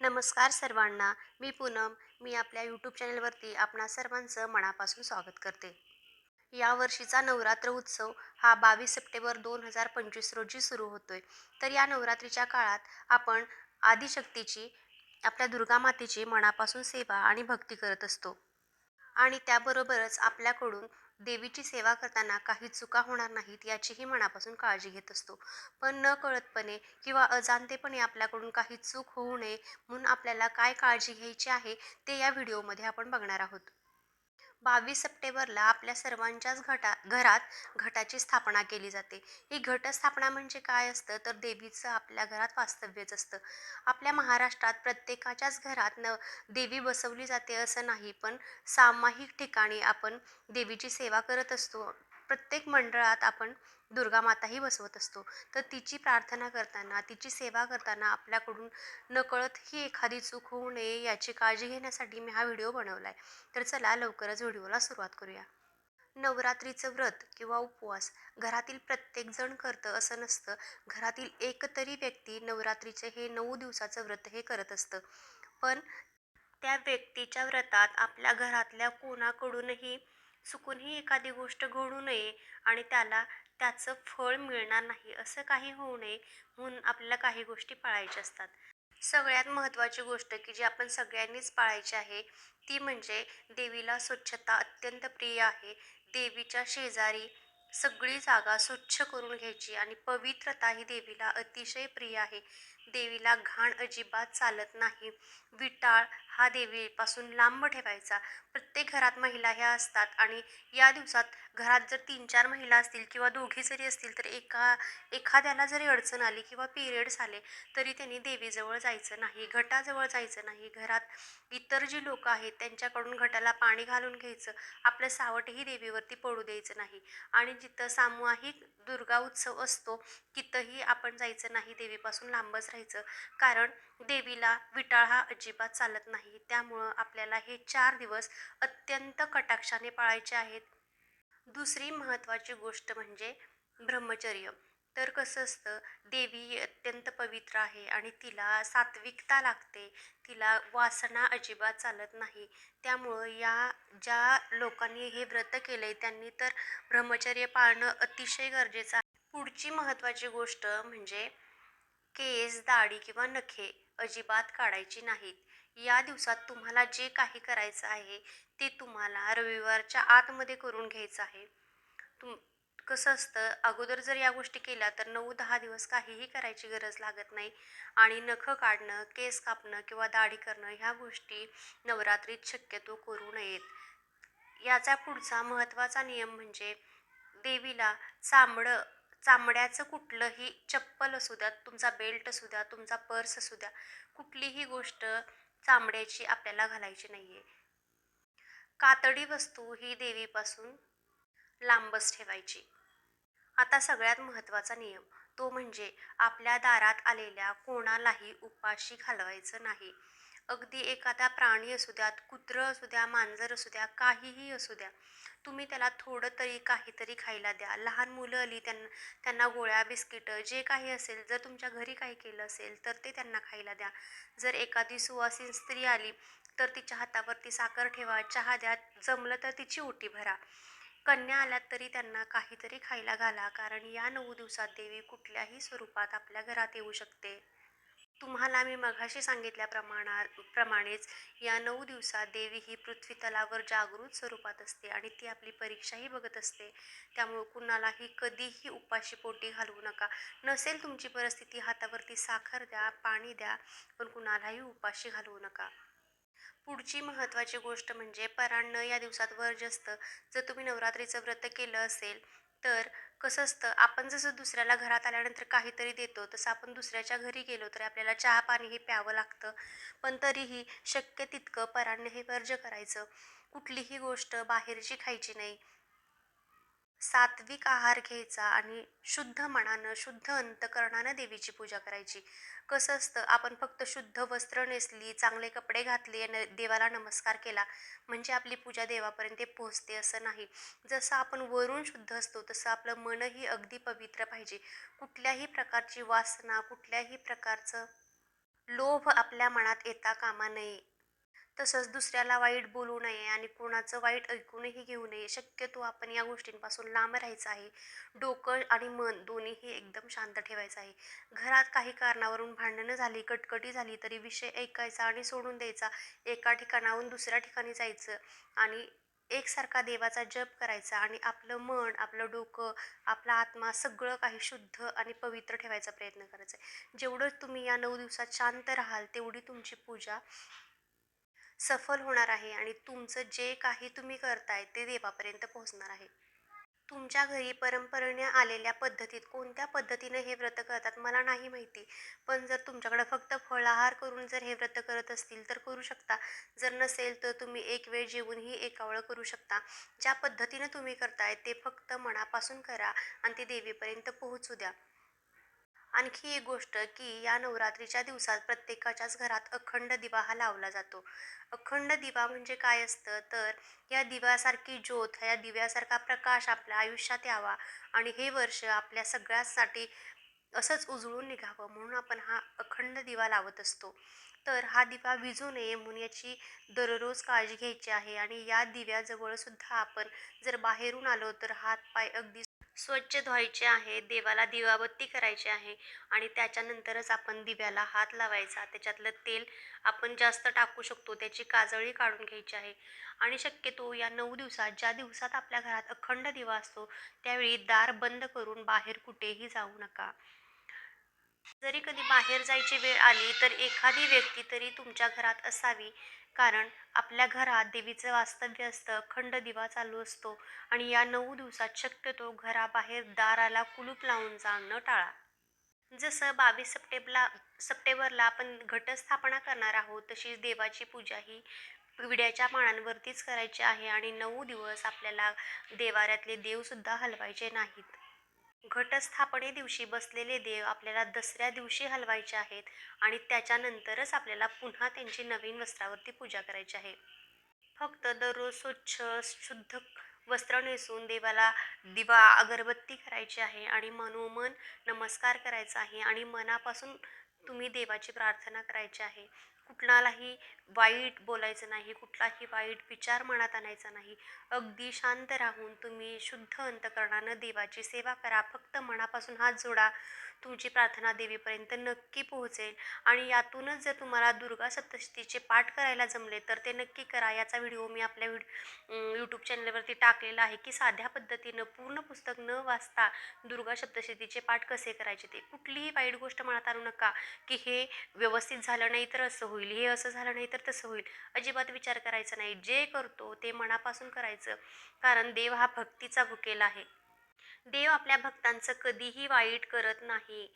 नमस्कार सर्वांना. मी पूनम. मी आपल्या यूट्यूब चॅनलवरती आपणा सर्वांचं मनापासून स्वागत करते. या वर्षीचा नवरात्र उत्सव हा बावीस सप्टेंबर दोन हजार पंचवीस रोजी सुरू होतोय. तर या नवरात्रीच्या काळात आपण आदिशक्तीची आपल्या दुर्गा मातेची मनापासून सेवा आणि भक्ती करत असतो. आणि त्याबरोबरच आपल्याकडून देवीची सेवा करताना काही चुका होणार नाहीत याचीही मनापासून काळजी घेत असतो. पण न कळतपणे किंवा अजाणतेपणे आपल्याकडून काही चूक होऊ नये म्हणून आपल्याला काय काळजी घ्यायची आहे ते या व्हिडिओमध्ये आपण बघणार आहोत. बावीस सप्टेंबरला आपल्या सर्वांच्याच घटा घरात घटाची स्थापना केली जाते. ही घटस्थापना म्हणजे काय असतं? तर देवीचं आपल्या घरात वास्तव्यच असतं. आपल्या महाराष्ट्रात प्रत्येकाच्याच घरात न देवी बसवली जाते असं नाही पण सामायिक ठिकाणी आपण देवीची सेवा करत असतो. प्रत्येक मंडळात आपण दुर्गा माताही बसवत असतो. तर तिची प्रार्थना करताना तिची सेवा करताना आपल्याकडून नकळत ही एखादी चूक होऊ नये याची काळजी घेण्यासाठी मी हा व्हिडिओ बनवला आहे तर चला लवकरच व्हिडिओला सुरुवात करूया. नवरात्रीचं व्रत किंवा उपवास घरातील प्रत्येकजण करतं असं नसतं. घरातील एक तरी व्यक्ती नवरात्रीचे हे नऊ दिवसाचं व्रत हे करत असतं. पण त्या व्यक्तीच्या व्रतात आपल्या घरातल्या कोणाकडूनही चुकूनही एखादी गोष्ट घडू नये आणि त्याला त्याचं फळ मिळणार नाही असं काही होऊ नये म्हणून आपल्याला काही गोष्टी पाळायच्या असतात. सगळ्यात महत्त्वाची गोष्ट की जी आपण सगळ्यांनीच पाळायची आहे ती म्हणजे देवीला स्वच्छता अत्यंत प्रिय आहे. देवीच्या शेजारी सगळी जागा स्वच्छ करून घ्यायची आणि पवित्रता ही देवीला अतिशय प्रिय आहे. देवीला घाण अजिबात चालत नाही. विटाळ हा देवीपासून लांब ठेवायचा. प्रत्येक घरात महिला ह्या असतात आणि या दिवसात घरात जर तीन चार महिला असतील किंवा दोघी जरी असतील तर एका एखाद्याला जरी अडचण आली किंवा पिरियड्स आले तरी त्यांनी देवीजवळ जायचं नाही घटाजवळ जायचं नाही. घरात इतर जी लोक आहेत त्यांच्याकडून घटाला पाणी घालून घ्यायचं आपलं सावटही देवीवरती पडू द्यायचं नाही. आणि जिथं सामूहिक दुर्गा उत्सव असतो तिथंही आपण जायचं नाही देवीपासून लांबच राहायचं. कारण देवीला विटाळ हा अजिबात चालत नाही. त्यामुळं आपल्याला हे चार दिवस अत्यंत कटाक्षाने पाळायचे आहेत. दुसरी महत्त्वाची गोष्ट म्हणजे ब्रह्मचर्य. तर कसं असतं देवी अत्यंत पवित्र आहे आणि तिला सात्विकता लागते. तिला वासना अजिबात चालत नाही. त्यामुळं या ज्या लोकांनी हे व्रत केलं आहे त्यांनी तर ब्रह्मचर्य पाळणं अतिशय गरजेचं आहे. पुढची महत्त्वाची गोष्ट म्हणजे केस दाढी किंवा नखे अजिबात काढायची नाहीत. या दिवसात तुम्हाला जे काही करायचं आहे ते तुम्हाला रविवारच्या आतमध्ये करून घ्यायचं आहे. तुम कसं असतं अगोदर जर या गोष्टी केल्या तर नऊ दहा दिवस काहीही करायची गरज लागत नाही. आणि नखं काढणं केस कापणं किंवा दाढी करणं ह्या गोष्टी नवरात्रीत शक्यतो करू नयेत. याचा पुढचा महत्त्वाचा नियम म्हणजे देवीला चामडं चामड्याचं कुठलंही चप्पल असू द्या तुमचा बेल्ट असू द्या तुमचा पर्स असू द्या कुठलीही गोष्ट चामड्याची आपल्याला घालायची नाही आहे कातडी वस्तू ही देवीपासून लांबच ठेवायची. आता सगळ्यात महत्त्वाचा नियम तो म्हणजे आपल्या दारात आलेल्या कोणालाही उपाशी घालवायचं नाही. अगदी एखादा प्राणी असू द्यात कुत्रं असू द्या मांजर असू द्या काहीही असू द्या तुम्ही त्याला थोडं तरी काहीतरी खायला द्या. लहान मुलं आली त्यांना त्यांना गोळ्या बिस्किटं जे काही असेल जर तुमच्या घरी काही केलं असेल तर ते त्यांना खायला द्या. जर एखादी सुवासीन स्त्री आली तर तिच्या हातावरती साखर ठेवा चहा द्या जमलं तर तिची ओटी भरा. कन्या आल्यात तरी त्यांना काहीतरी खायला घाला कारण या नऊ दिवसात देवी कुठल्याही स्वरूपात आपल्या घरात येऊ शकते. तुम्हाला मी मघाशी सांगितल्याप्रमाणा प्रमाणेच या नऊ दिवसात देवी ही पृथ्वी तलावर जागृत स्वरूपात असते आणि ती आपली परीक्षाही बघत असते. त्यामुळं कुणालाही कधीही उपाशी पोटी घालवू नका. नसेल तुमची परिस्थिती हातावरती साखर द्या पाणी द्या पण कुणालाही उपाशी घालवू नका. पुढची महत्त्वाची गोष्ट म्हणजे परान्न या दिवसात वर्ज असतं. जर तुम्ही नवरात्रीचं व्रत केलं असेल तर कसं असतं आपण जसं दुसऱ्याला घरात आल्यानंतर काहीतरी देतो तसं आपण दुसऱ्याच्या घरी गेलो तरी आपल्याला चहा पाणी हे प्यावं लागतं. पण तरीही शक्य तितकं परान्न हे वर्ज करायचं. कुठलीही गोष्ट बाहेरची खायची नाही. सात्विक आहार घ्यायचा आणि शुद्ध मनानं शुद्ध अंतकरणानं देवीची पूजा करायची. कसं असतं आपण फक्त शुद्ध वस्त्र नेसली चांगले कपडे घातले न देवाला नमस्कार केला म्हणजे आपली पूजा देवापर्यंत पोहोचते असं नाही. जसं आपण वरून शुद्ध असतो तसं आपलं मनही अगदी पवित्र पाहिजे. कुठल्याही प्रकारची वासना कुठल्याही प्रकारचं लोभ आपल्या मनात येता कामा नये. तसंच दुसऱ्याला वाईट बोलू नये आणि कोणाचं वाईट ऐकूनही घेऊ नये शक्यतो आपण या गोष्टींपासून लांब राहायचं आहे. डोकं आणि मन दोन्हीही एकदम शांत ठेवायचं आहे. घरात काही कारणावरून भांडणं झाली कटकटी झाली तरी विषय ऐकायचा आणि सोडून द्यायचा. एका ठिकाणाहून दुसऱ्या ठिकाणी जायचं आणि एकसारखा देवाचा जप करायचा आणि आपलं मन आपलं डोकं आपला आत्मा सगळं काही शुद्ध आणि पवित्र ठेवायचा प्रयत्न करायचा आहे. जेवढं तुम्ही या नऊ दिवसात शांत राहाल तेवढी तुमची पूजा सफल होणार आहे आणि तुमचं जे काही तुम्ही करताय ते देवापर्यंत पोहोचणार आहे. तुमच्या घरी परंपरेने आलेल्या पद्धतीत कोणत्या पद्धतीने हे व्रत करतात मला नाही माहिती. पण जर तुमच्याकडे फक्त फळाहार करून जर हे व्रत करत असतील तर करू शकता. जर नसेल तर तुम्ही एक वेळ जेवूनही एकावळं करू शकता. ज्या पद्धतीने तुम्ही करताय ते फक्त मनापासून करा आणि ते देवीपर्यंत पोहोचू द्या. आणखी एक गोष्ट की या नवरात्रीच्या दिवसात प्रत्येकाच्याच घरात अखंड दिवा हा लावला जातो. अखंड दिवा म्हणजे काय असतं? तर या दिव्यासारखी ज्योत या दिव्यासारखा प्रकाश आपल्या आयुष्यात यावा आणि हे वर्ष आपल्या सगळ्यासाठी असंच उजळून निघावं म्हणून आपण हा अखंड दिवा लावत असतो. तर हा दिवा विजू नये म्हणून याची दररोज काळजी घ्यायची आहे आणि या दिव्याजवळ सुद्धा आपण जर बाहेरून आलो तर हात पाय अगदी स्वच्छ धुवायचे आहे देवाला दिवाबत्ती करायची आहे आणि त्याच्यानंतरच आपण दिव्याला हात लावायचा. त्याच्यातलं तेल आपण जास्त टाकू शकतो त्याची काजळी काढून घ्यायची आहे. आणि शक्यतो या नऊ दिवसात ज्या दिवसात आपल्या घरात अखंड दिवा असतो त्यावेळी दार बंद करून बाहेर कुठेही जाऊ नका. जरी कधी बाहेर जायची वेळ आली तर एखादी व्यक्ती तरी तुमच्या घरात असावी. कारण आपल्या घरात देवीचं वास्तव्य असतं खंड दिवा चालू असतो आणि या नऊ दिवसात शक्यतो घराबाहेर दाराला कुलूप लावून जाणं टाळा. जसं बावीस सप्टेंबरला सप्टेंबरला आपण घटस्थापना करणार आहोत तशीच देवाची पूजा ही विड्याच्या पानांवरतीच करायची आहे आणि नऊ दिवस आपल्याला देवाऱ्यातले देवसुद्धा हलवायचे नाहीत. घटस्थापने दिवशी बसलेले देव आपल्याला दसऱ्या दिवशी हलवायचे आहेत आणि त्याच्यानंतरच आपल्याला पुन्हा त्यांची नवीन वस्त्रावरती पूजा करायची आहे. फक्त दररोज स्वच्छ शुद्ध वस्त्र नेसून देवाला दिवा अगरबत्ती करायची आहे आणि मनोमन नमस्कार करायचा आहे आणि मनापासून तुम्ही देवाची प्रार्थना करायची आहे. कुठलाही वाईट बोलायचं नाही कुठलाही वाईट विचार मनात आणायचा नाही. अगदी शांत राहून तुम्ही शुद्ध अंतकरणानं देवाची सेवा करा. फक्त मनापासून हात जोडा. तुमची प्रार्थना देवीपर्यंत नक्की पोहोचेल. आणि यातूनच जर तुम्हाला दुर्गा सप्तशतीचे पाठ करायला जमले तर ते नक्की करा. याचा व्हिडिओ मी आपल्या व्हिड यूट्यूब चॅनलवरती टाकलेला आहे की साध्या पद्धतीनं पूर्ण पुस्तक न वाचता दुर्गा सप्तशतीचे पाठ कसे करायचे ते. कुठलीही वाईट गोष्ट मनात आणू नका की हे व्यवस्थित झालं नाही तर असं होईल. होईल हे असं झालं नाही तर तसं होईल. अजिबात विचार करायचा नाही. जे करतो ते मनापासून करायचं. कारण देव हा भक्तीचा भुकेला आहे. देव आपल्या भक्तांचं कधीही वाईट करत नाही.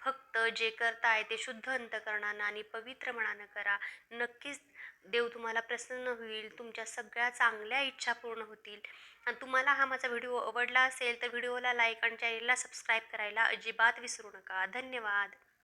फक्त जे करताय ते शुद्ध अंतकरणानं आणि पवित्र मनानं करा. नक्कीच देव तुम्हाला प्रसन्न होईल. तुमच्या सगळ्या चांगल्या इच्छा पूर्ण होतील. आणि तुम्हाला हा माझा व्हिडिओ आवडला असेल तर व्हिडिओला लाईक आणि चॅनलला सबस्क्राईब करायला अजिबात विसरू नका. धन्यवाद.